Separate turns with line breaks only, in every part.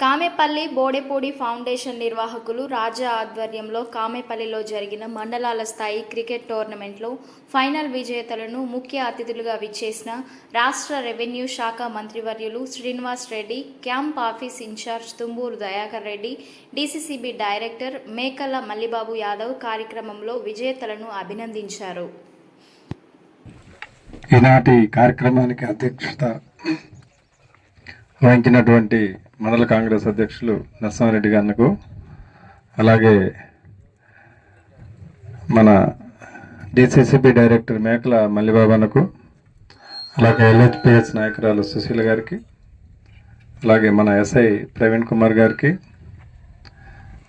Kamepalli బోడెపూడి foundation నిర్వాహకులు రాజా ఆధ్వర్యంలో కామెపల్లిలో జరిగిన మండలాల స్థాయి క్రికెట్ టోర్నమెంట్లో ఫైనల్ విజేతలను ముఖ్య అతిథులుగా విచ్చేసిన రాష్ట్ర రెవెన్యూ శాఖ మంత్రివర్యులు Srinivas Reddy camp office incharge Tumburu Dayakar Reddy DCCB director Mekala Mallibabu Yadav కార్యక్రమంలో విజేతలను అభినందించారు.
ఈనాటి కార్యక్రమానికి అధ్యక్షత వహించినటువంటి మండల కాంగ్రెస్ అధ్యక్షులు నరసింహారెడ్డి గారికి అలాగే మన డిసిసిబి డైరెక్టర్ మేకల మల్లిబాబన్నకు అలాగే ఎల్హెచ్పిఎస్ నాయకురాలు సుశీల గారికి అలాగే మన ఎస్ఐ ప్రవీణ్ కుమార్ గారికి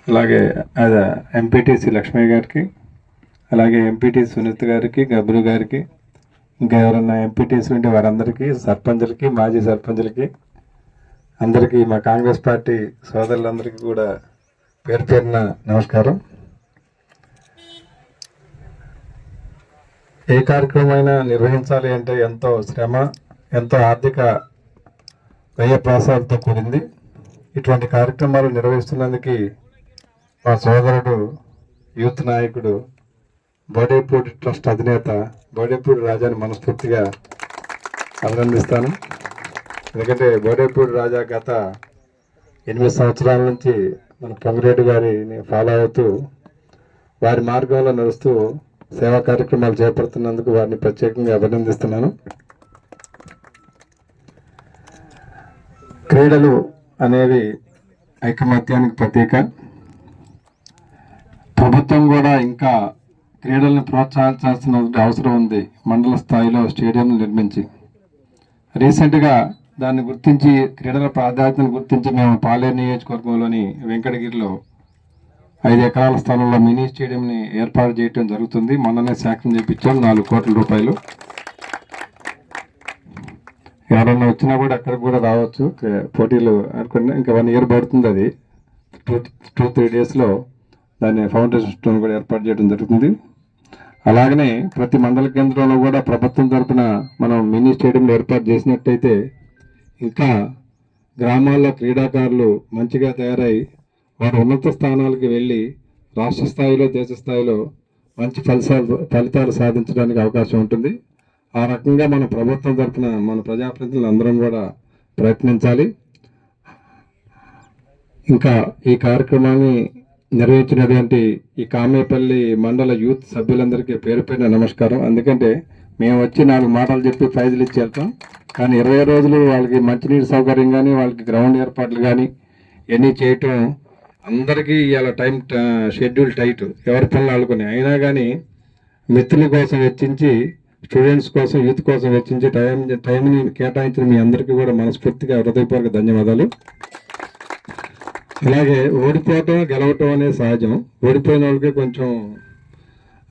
అలాగే ఎంపీటీసీ లక్ష్మి గారికి అలాగే ఎంపీటీ సునీత గారికి గబ్రు గారికి ఇంకా ఎవరన్నా ఎంపీటీస్ ఉంటే వారందరికీ సర్పంచులకి మాజీ సర్పంచులకి అందరికీ మా కాంగ్రెస్ పార్టీ సోదరులందరికీ కూడా పేరు పేరున నమస్కారం. ఏ కార్యక్రమమైనా నిర్వహించాలి అంటే ఎంతో శ్రమ ఎంతో ఆర్థిక వ్యయ ప్రాసాలతో కూడింది. ఇటువంటి కార్యక్రమాలు నిర్వహిస్తున్నందుకు మా సోదరుడు యూత్ నాయకుడు బోడేపూడి ట్రస్ట్ అధినేత బోడేపూడి రాజాని మనస్ఫూర్తిగా అభినందిస్తాను. ఎందుకంటే బోడేపూడి రాజా గత ఎనిమిది సంవత్సరాల నుంచి మన పొంగిరెడ్డి గారిని ఫాలో అవుతూ వారి మార్గంలో నడుస్తూ సేవా కార్యక్రమాలు చేపడుతున్నందుకు వారిని ప్రత్యేకంగా అభినందిస్తున్నాను. క్రీడలు అనేవి ఐకమత్యానికి ప్రతీక. ప్రభుత్వం కూడా ఇంకా క్రీడలను ప్రోత్సహించాల్సిన అవసరం ఉంది. మండల స్థాయిలో స్టేడియంను నిర్మించి. రీసెంట్గా దాన్ని గుర్తించి క్రీడల ప్రాధాన్యతను గుర్తించి మేము పాలేరు నియోజకవర్గంలోని వెంకటగిరిలో ఐదు ఎకరాల స్థలంలో మినీ స్టేడియంని ఏర్పాటు చేయడం జరుగుతుంది. మొన్ననే శాంక్షన్ చేయించాం నాలుగు కోట్ల రూపాయలు. ఎవరన్నా వచ్చినా కూడా అక్కడికి కూడా రావచ్చు. పోటీలు అనుకున్నా ఇంకా వన్ ఇయర్ పడుతుంది అది. టూ టూ త్రీ డేస్లో దాన్ని ఫౌండేషన్ స్టోన్ కూడా ఏర్పాటు చేయడం జరుగుతుంది. అలాగనే ప్రతి మండల కేంద్రంలో కూడా ప్రభుత్వం తరపున మనం మినీ స్టేడియంలు ఏర్పాటు చేసినట్టయితే ఇంకా గ్రామాల్లో క్రీడాకారులు మంచిగా తయారై వారు ఉన్నత స్థానాలకు వెళ్ళి రాష్ట్ర స్థాయిలో దేశ స్థాయిలో మంచి ఫలితాలు ఫలితాలు సాధించడానికి అవకాశం ఉంటుంది. ఆ రకంగా మన ప్రభుత్వం తరఫున మన ప్రజాప్రతినిధులు అందరం కూడా ప్రయత్నించాలి. ఇంకా ఈ కార్యక్రమాన్ని నిర్వహించినటువంటి ఈ కామేపల్లి మండల యూత్ సభ్యులందరికీ పేరు పేరున నమస్కారం. ఎందుకంటే మేము వచ్చి నాలుగు మాటలు చెప్పి ప్రైజులు ఇచ్చి వెళ్తాం కానీ ఇరవై రోజులు వాళ్ళకి మంచినీటి సౌకర్యం కానీ వాళ్ళకి గ్రౌండ్ ఏర్పాట్లు కానీ ఇవన్నీ చేయటం అందరికీ ఇవాళ టైం షెడ్యూల్ టైట్. ఎవరి పనులు ఆడుకుని. అయినా కానీ మిత్రుల కోసం వెచ్చించి స్టూడెంట్స్ కోసం యూత్ కోసం వెచ్చించి టైం టైంని కేటాయించిన మీ అందరికీ కూడా మనస్ఫూర్తిగా హృదయపూర్వక ధన్యవాదాలు. అలాగే ఓడిపోవటం గెలవటం అనేది సహజం. ఓడిపోయిన వాళ్ళకి కొంచెం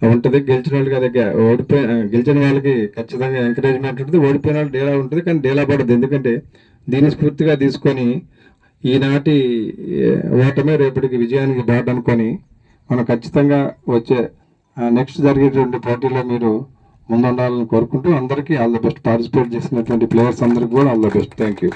ఉంటుంది గెలిచిన వాళ్ళకి అదే ఓడిపోయిన గెలిచిన వాళ్ళకి ఖచ్చితంగా ఎంకరేజ్మెంట్ ఉంటుంది ఓడిపోయిన వాళ్ళు డేలా ఉంటుంది కానీ డేలా పడదు. ఎందుకంటే దీన్ని స్ఫూర్తిగా తీసుకొని ఈనాటి ఓటమే రేపటికి విజయానికి బాట అనుకొని మనం ఖచ్చితంగా వచ్చే నెక్స్ట్ జరిగేటువంటి పోటీలో మీరు ముందుండాలని కోరుకుంటూ అందరికీ ఆల్ ద బెస్ట్. పార్టిసిపేట్ చేసినటువంటి ప్లేయర్స్ అందరికీ కూడా all the best. Thank you.